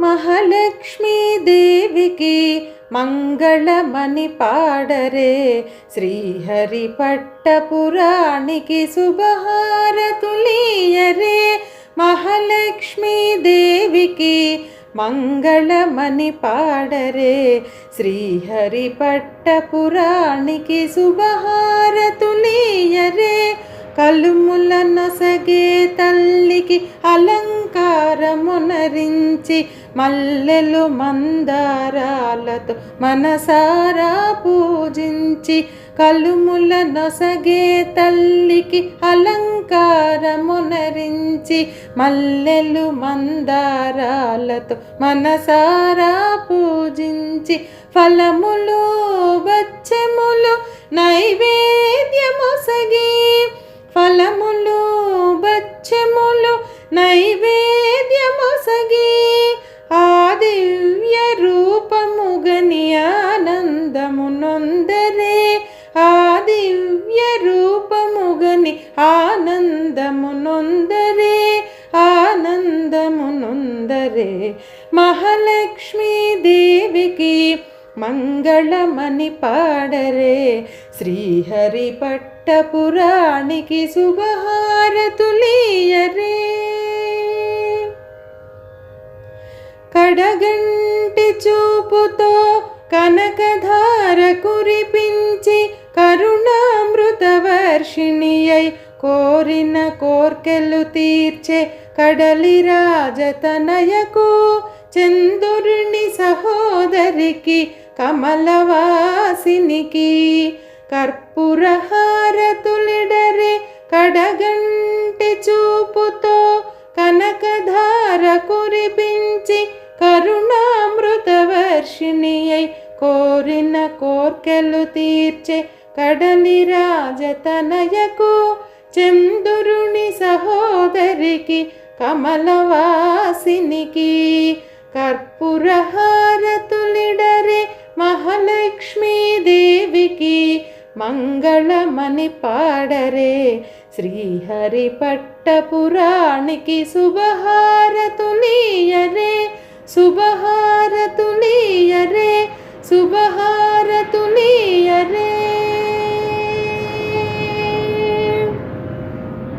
మహాలక్ష్మీ దేవికి మంగళమని పాడరే. శ్రీహరి పట్టపురాణికి శుభహారతులీయరే. మహాలక్ష్మీ దేవికి మంగళమని పాడరే. శ్రీహరి పట్టపురాణికి శుభహారతులీయరే. కలుముల నొసగే తల్లికి అలంకారమునరించి మల్లెలు మందారాలతో మనసారా పూజించి కలుముల నొసగే తల్లికి అలంకారమునరించి మల్లెలు మందారాలతో మనసారా పూజించి ఫలములు బచ్చములు నైవేద్యమొసగే నైవేద్యమొసగి ఆ దివ్య రూపముగని ఆనందము నొందరే ఆ దివ్య రూపముగని ఆనందము నొందరే ఆనందము నొందరే మహాలక్ష్మీ దేవికి మంగళమని పాడరే. శ్రీహరి పట్టపురాణికి శుభహారతులీయరే. కడగంటి చూపుతో కనకధార కురిపించి కరుణామృత వర్షిణి అయి కోరిన కోర్కెలు తీర్చే కడలి రాజతనయకు చందురుని సహోదరికి కమలవాసినికి కర్పూరహారతులిడరే కడగంటి చూపుతో కనకధార కురిపించి కరుణామృతవర్షిణియై కోరిన కోర్కెలు తీర్చే కడలి రాజతనయకు చందురుని సహోదరికి కమలవాసినికి కర్పూరహారతులిడరే మహాలక్ష్మీదేవికి మంగళమణి పాడరే శ్రీహరి పట్టపురాణికి శుభహారతులీయరే சுப